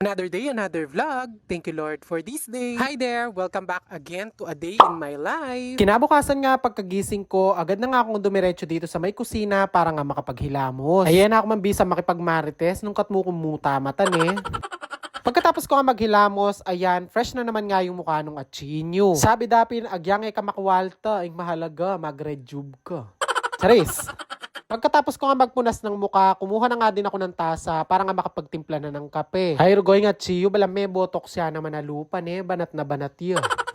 Another day, another vlog. Thank you Lord for this day. Hi there! Welcome back again to a day in my life. Kinabukasan nga pagkagising ko, agad na nga akong dumiretso dito sa may kusina para nga makapaghilamos. Ayan na ako mambisa makipagmarites nung katmo kumuta matan eh. Pagkatapos ko nga maghilamos, ayan, fresh na naman nga yung mukha nung atchinyo. Sabi dapin, agyang ay kamakwalta, ay mahalaga, mag-rejuve ka. Charis! Pagkatapos ko nga magpunas ng muka, kumuha na nga din ako ng tasa para nga makapagtimpla na ng kape. Ay, rugoy nga chiyo, bala may botok siya naman na lupa eh, banat na banat yun.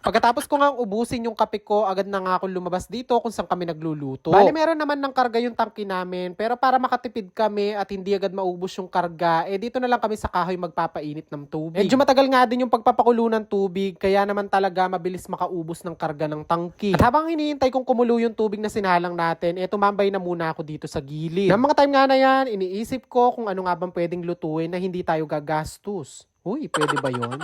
Pagkatapos ko nga ubusin yung kape ko, agad na nga ako lumabas dito kung saan kami nagluluto. Bali, meron naman ng karga yung tangki namin, pero para makatipid kami at hindi agad maubos yung karga, eh dito na lang kami sa kahoy magpapainit ng tubig. Medyo matagal nga din yung pagpapakulo ng tubig, kaya naman talaga mabilis makaubos ng karga ng tangki. At habang hinihintay kong kumulo yung tubig na sinalang natin, eh tumambay na muna ako dito sa gilid. Ng mga time nga na yan, iniisip ko kung ano nga bang pwedeng lutuin na hindi tayo gagastos. Uy, pwede ba yon?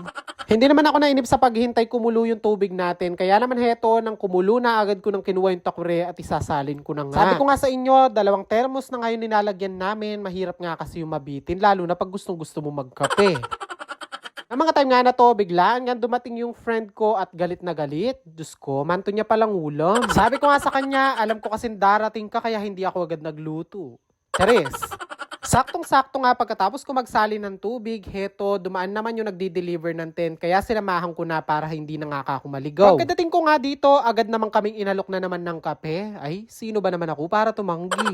Hindi naman ako nainip sa paghihintay kumulo yung tubig natin. Kaya naman heto, nang kumulo na agad ko nang kinuha yung takure at isasalin ko na nga. Sabi ko nga sa inyo, dalawang termos na ngayon nilalagyan namin. Mahirap nga kasi yung mabitin, lalo na pag gustong gusto mo magkape. Ang mga time nga na to, biglaan nga dumating yung friend ko at galit na galit. Diyos ko, manto niya palang ulam. Sabi ko nga sa kanya, alam ko kasi darating ka kaya hindi ako agad nagluto. Charis. Saktong-sakto nga pagkatapos ko magsali ng tubig, heto, dumaan naman yung nagdi-deliver ng tent, kaya sinamahan ko na para hindi na nga ako maligaw. Pagkadating ko nga dito, agad naman kaming inalok na naman ng kape. Ay, sino ba naman ako para tumanggi?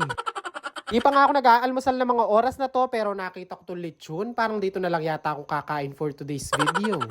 Di pa nga ako nag-aalmusal ng mga oras na to, pero nakita ko to lechon. Parang dito na lang yata ako kakain for today's video.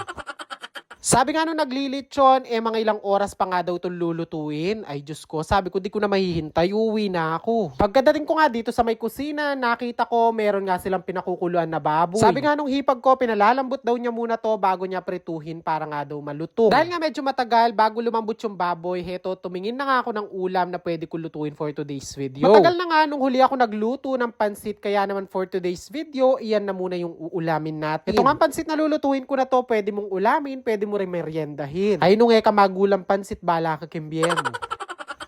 Sabi nga nung naglilitsyon, eh mga ilang oras pa nga daw itong lulutuin. Ay Diyos ko, sabi ko di ko na mahihintay, uwi na ako. Pagkadating ko nga dito sa may kusina, nakita ko meron nga silang pinakukuluan na baboy. Sabi nga nung hipag ko, pinalalambot daw niya muna to bago niya prituhin para nga daw malutong. Dahil nga medyo matagal, bago lumambot yung baboy, heto, tumingin na nga ako ng ulam na pwede ko lutuin for today's video. Matagal na nga nung huli ako nagluto ng pansit, kaya naman for today's video, iyan na muna yung uulamin natin. Ito nga pansit na lulutuin ko na to, pwede mong ulamin, pwede mo rin meriendahin. Ay nung eka magulang pansit, bala ka kimbyen.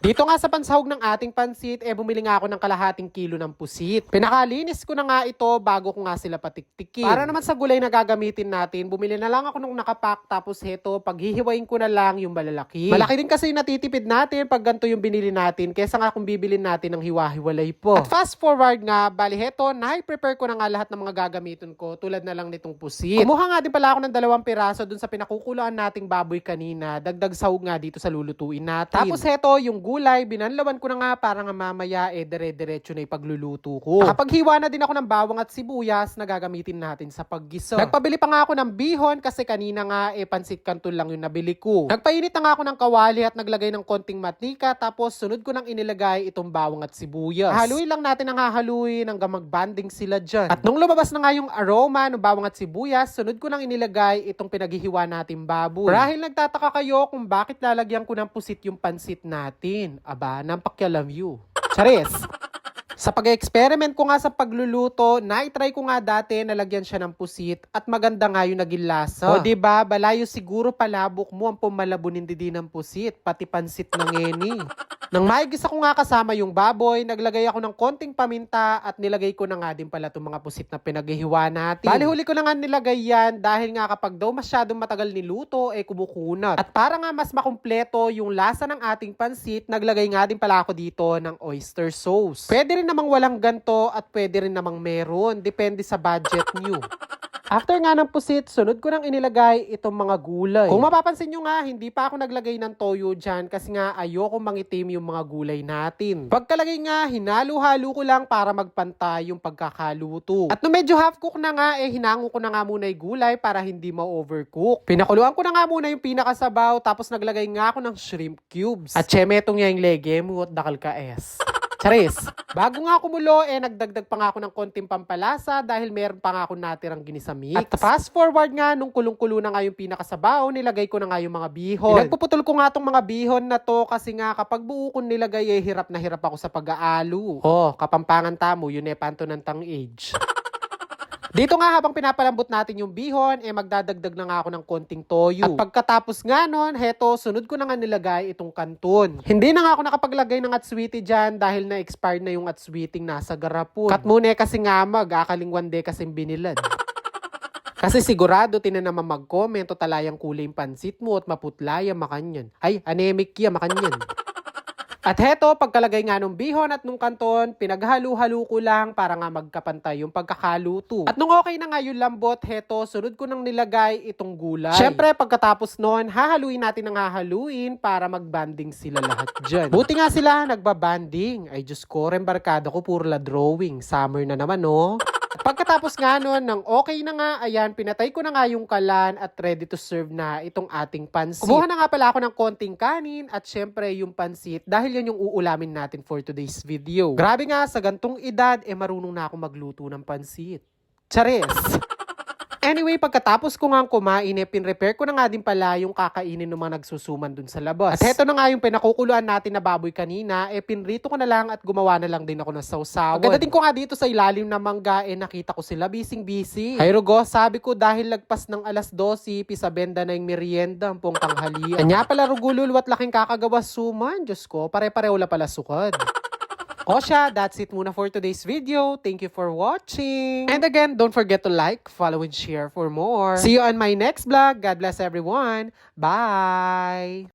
Dito nga sa pansahog ng ating pansit, eh bumili nga ako ng kalahating kilo ng pusit. Pinakalinis ko na nga ito bago ko nga sila patiktikin. Para naman sa gulay na gagamitin natin, bumili na lang ako nung nakapak tapos heto, paghihiwain ko na lang yung malalaki. Malaki din kasi yung natitipid natin pag ganito yung binili natin kesa nga kung bibilin natin ng hiwa-hiwalay po. At fast forward nga, bali heto, na-prepare ko na nga lahat ng mga gagamitin ko tulad na lang nitong pusit. Kumuha nga din pala ako ng dalawang piraso dun sa pinakukulaan nating baboy kanina. Dagdag sahog nga dito sa lulutuin natin. Tapos heto, yung gulay, binanlawan ko na nga para nga mamaya eh dire-diretso na ipagluluto ko. Nakapaghiwa na din ako ng bawang at sibuyas na gagamitin natin sa paggisa. Nagpabili pa nga ako ng bihon kasi kanina nga eh pansit kanton lang yung nabili ko. Nagpainit na nga ako ng kawali at naglagay ng konting matika tapos sunod ko nang inilagay itong bawang at sibuyas. Haluin lang natin ang hahaluin hanggang magbanding sila dyan. At nung lumabas na nga yung aroma ng bawang at sibuyas, sunod ko nang inilagay itong pinaghihiwa nating baboy. Marahil nagtataka kayo kung bakit lalagyan ko ng pusit yung pansit natin. Aba, nampakyalam you. Charis! Sa pag-experiment ko nga sa pagluluto, na-try ko nga dati na lagyan siya ng pusit at maganda nga yung naging lasa. O di ba balayo siguro palabok mo ang pumalabunin din ng pusit, pati pansit ng eni. Nang maigisa ko nga kasama yung baboy, naglagay ako ng konting paminta at nilagay ko na nga din pala itong mga pusit na pinaghihiwa natin. Bali huli ko na nga nilagay yan dahil nga kapag daw masyadong matagal niluto, eh kumukunat. At para nga mas makumpleto yung lasa ng ating pansit, naglagay nga din pala ako dito ng oyster sauce. Pwede rin namang walang ganto at pwede rin namang meron. Depende sa budget nyo. After nga ng pusit, sunod ko nang inilagay itong mga gulay. Kung mapapansin nyo nga, hindi pa ako naglagay ng toyo dyan kasi nga ayoko mangitim yung mga gulay natin. Pagkalagay nga, hinalo-halo ko lang para magpantay yung pagkakaluto. At nung medyo half cook na nga, eh hinango ko na nga muna yung gulay para hindi ma-overcook. Pinakuluan ko na nga muna yung pinakasabaw tapos naglagay nga ako ng shrimp cubes. At chemetong nga yung lege mo at dakal ka es. Charis, bago nga kumulo, eh nagdagdag pa nga ako ng konting pampalasa dahil meron pa nga ako natirang ginisa mix. At fast forward nga, nung kulong-kulo na nga yung pinakasabaw, nilagay ko na nga yung mga bihon. Pinagpuputol ko nga tong mga bihon na to kasi nga kapag buo ko nilagay, eh hirap na hirap ako sa pag-aalu. Oh, kapampangan tamo, yun eh panto ng tang age. Dito nga habang pinapalambot natin yung bihon, eh magdadagdag na nga ako ng konting toyo. At pagkatapos nga nun, heto, sunod ko na nga nilagay itong kanton. Hindi na nga ako nakapaglagay ng atswiti dyan dahil na-expired na yung atswiting nasa garapon. Kat muna eh kasi nga mag, akaling one day kasing binilad. Kasi sigurado tinan naman mag-comment o talayang kulay yung pansit mo at maputla yung makanyan. Ay, anemic ya makanyan. At heto, pagkalagay nga nung bihon at nung kanton, pinaghalo-halo ko lang para nga magkapantay yung pagkakaluto. At nung okay na nga yung lambot, heto, sunod ko nang nilagay itong gulay. Syempre, pagkatapos nun, hahaluin natin ang hahaluin para magbanding sila lahat dyan. Buti nga sila nagbabanding. Ay, Diyos ko, rembarkada ko, puro la drawing. Summer na naman, no? Pagkatapos nga nun, nang okay na nga, ayan, pinatay ko na nga yung kalan at ready to serve na itong ating pansit. Kumuha na nga pala ako ng konting kanin at syempre yung pansit dahil yun yung uulamin natin for today's video. Grabe nga, sa gantong edad, eh marunong na ako magluto ng pansit. Chares! Anyway, pagkatapos ko nga kumain, eh, pinrepair ko na nga din pala yung kakainin ng mga nagsusuman dun sa labas. At heto na nga yung pinakukuluan natin na baboy kanina, eh pinrito ko na lang at gumawa na lang din ako ng sausawan. Pagdating ko nga dito sa ilalim ng mangga, eh nakita ko sila bising busy. Ay Rugo, sabi ko dahil lagpas ng alas 12, pisabenda na yung merienda, ang pong tanghalian. Kanya pala rugulul, wat laking kakagawa suman. Diyos ko, pare-pareho la pala sukad. O that's it muna for today's video. Thank you for watching. And again, don't forget to like, follow, and share for more. See you on my next vlog. God bless everyone. Bye!